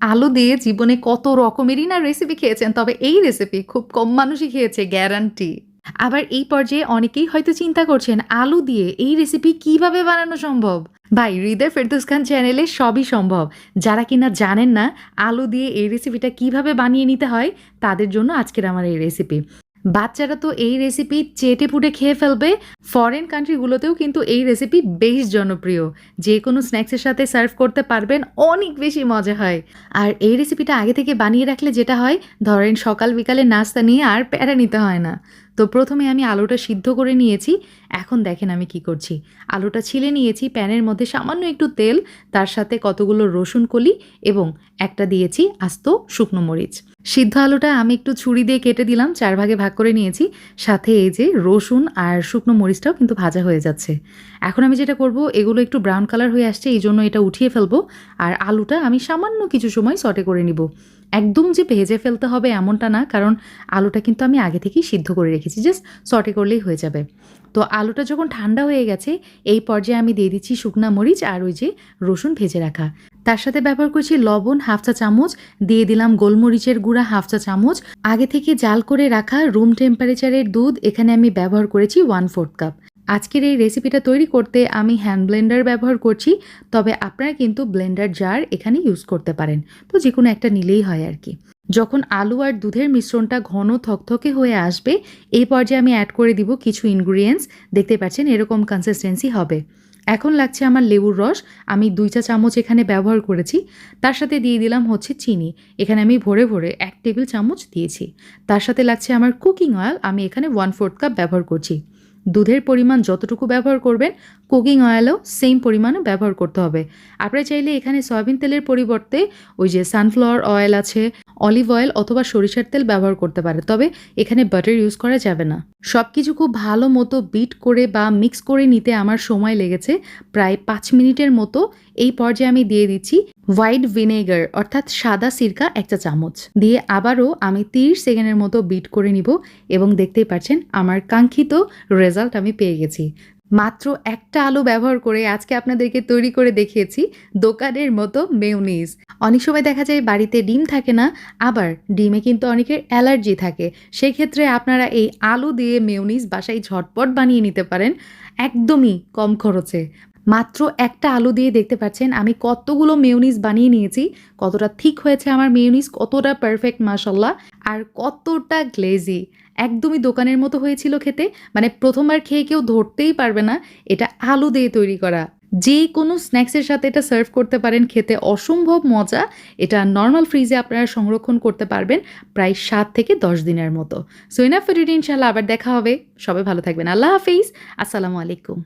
আলু দিয়ে জীবনে কত রকমেরই না রেসিপি খেয়েছেন, তবে এই রেসিপি খুব কম মানুষই খেয়েছে গ্যারান্টি আবার এই পর্যায়ে অনেকেই হয়তো চিন্তা করছেন, আলু দিয়ে এই রেসিপি কীভাবে বানানো সম্ভব? ভাই, হৃদয় ফেরদুস খান চ্যানেলে সবই সম্ভব। যারা কিনা জানেন না, আলু দিয়ে এই রেসিপিটা কীভাবে বানিয়ে নিতে হয়, তাদের জন্য আজকের আমার এই রেসিপি বাচ্চারা তো এই রেসিপি চেটে পুটে খেয়ে ফেলবে। ফরেন কান্ট্রিগুলোতেও কিন্তু এই রেসিপি বেশ জনপ্রিয়। যে কোনো স্ন্যাক্সের সাথে সার্ভ করতে পারবেন, অনেক বেশি মজা হয়। আর এই রেসিপিটা আগে থেকে বানিয়ে রাখলে যেটা হয়, ধরেন সকাল বিকালে নাস্তা নিয়ে আর প্যারা নিতে হয় না। তো প্রথমে আমি আলুটা সিদ্ধ করে নিয়েছি। এখন দেখেন আমি কি করছি। আলুটা ছিলে নিয়েছি, প্যানের মধ্যে সামান্য একটু তেল, তার সাথে কতগুলো রসুন কলি এবং একটা দিয়েছি আস্ত শুকনো মরিচ। সিদ্ধ আলুটা আমি একটু ছুরি দিয়ে কেটে দিলাম, চার ভাগে ভাগ করে নিয়েছি। সাথে এই যে রসুন আর শুকনো মরিচটাও কিন্তু ভাজা হয়ে যাচ্ছে। এখন আমি যেটা করব, এগুলো একটু ব্রাউন কালার হয়ে আসছে, এই জন্য এটা উঠিয়ে ফেলব। আর আলুটা আমি সামান্য কিছু সময় সটে করে নিব। একদম যে ভেজে ফেলতে হবে এমনটা না, কারণ আলুটা কিন্তু আমি আগে থেকেই সিদ্ধ করে রেখেছি। জাস্ট সটে করলেই হয়ে যাবে। তো আলুটা যখন ঠান্ডা হয়ে গেছে, এই পর্যায়ে আমি দিয়ে দিচ্ছি শুকনা মরিচ আর ওই যে রসুন ভেজে রাখা। তার সাথে ব্যবহার করছি লবণ হাফ চা চামচ, দিয়ে দিলাম গোলমরিচের গুঁড়া হাফ চা চামচ। আগে থেকে জাল করে রাখা রুম টেম্পারেচারের দুধ এখানে আমি ব্যবহার করেছি ওয়ান ফোর্থ কাপ আজকের এই রেসিপিটা তৈরি করতে আমি হ্যান্ড ব্লেন্ডার ব্যবহার করছি, তবে আপনারা কিন্তু ব্লেন্ডার জার এখানে ইউজ করতে পারেন। তো যে কোনো একটা নিলেই হয় আর কি। যখন আলু আর দুধের মিশ্রণটা ঘন থকথকে হয়ে আসবে, এই পর্যায়ে আমি অ্যাড করে দিব কিছু ইনগ্রিডিয়েন্টস দেখতে পাচ্ছেন, এরকম কনসিস্টেন্সি হবে। এখন লাগছে আমার লেবুর রস। আমি দুই চা চামচ এখানে ব্যবহার করেছি। তার সাথে দিয়ে দিলাম হচ্ছে চিনি। এখানে আমি ভরে ভরে এক টেবিল চামচ দিয়েছি। তার সাথে লাগছে আমার কুকিং অয়েল আমি এখানে ওয়ান ফোর্থ কাপ ব্যবহার করছি। দুধের পরিমাণ যতটুকু ব্যবহার করবেন কুকিং অয়েলও সেম পরিমাণে ব্যবহার করতে হবে। আপনারা চাইলে এখানে সয়াবিন তেলের পরিবর্তে ওই যে সানফ্লাওয়ার অয়েল আছে অলিভ অয়েল অথবা সরিষার তেল ব্যবহার করতে পারে তবে এখানে বাটার ইউজ করা যাবে না। সব কিছু খুব ভালো মতো বিট করে বা মিক্স করে নিতে আমার সময় লেগেছে। প্রায় পাঁচ মিনিটের মতো এই পর্যায়ে আমি দিয়ে দিচ্ছি। হোয়াইট ভিনেগার, অর্থাৎ সাদা সিরকা, একটা চামচ। দিয়ে আবারও আমি তিরিশ সেকেন্ডের মতো বিট করে নিব এবং দেখতেই পাচ্ছেন আমার কাঙ্ক্ষিত রেজাল্ট আমি পেয়ে গেছি। মাত্র একটা আলু ব্যবহার করে আজকে আপনাদেরকে তৈরি করে দেখিয়েছি দোকানের মতো মেউনিজ অনেক সময় দেখা যায় বাড়িতে ডিম থাকে না, আবার ডিমে কিন্তু অনেকের অ্যালার্জি থাকে। সেক্ষেত্রে আপনারা এই আলু দিয়ে মেউনিজ বাসায় ঝটপট বানিয়ে নিতে পারেন, একদমই কম খরচে। মাত্র একটা আলু দিয়ে দেখতে পাচ্ছেন, আমি কতগুলো মেউনিজ বানিয়ে নিয়েছি, কতটা থিক হয়েছে আমার মেউনিজ কতটা পারফেক্ট মাসাল্লাহ আর কতটা গ্লেজি একদমই দোকানের মতো হয়েছিল খেতে মানে প্রথমবার খেয়ে কেউ ধরতেই পারবে না এটা আলু দিয়ে তৈরি করা। যে কোনো স্ন্যাক্সের সাথে এটা সার্ভ করতে পারেন খেতে, অসম্ভব মজা, এটা নর্মাল ফ্রিজে আপনারা সংরক্ষণ করতে পারবেন প্রায় সাত থেকে দশ দিনের মতো। সো ইনাফ ইনশাল্লাহ আবার দেখা হবে, সবাই ভালো থাকবেন, আল্লাহ হাফিজ, আসসালামু আলাইকুম।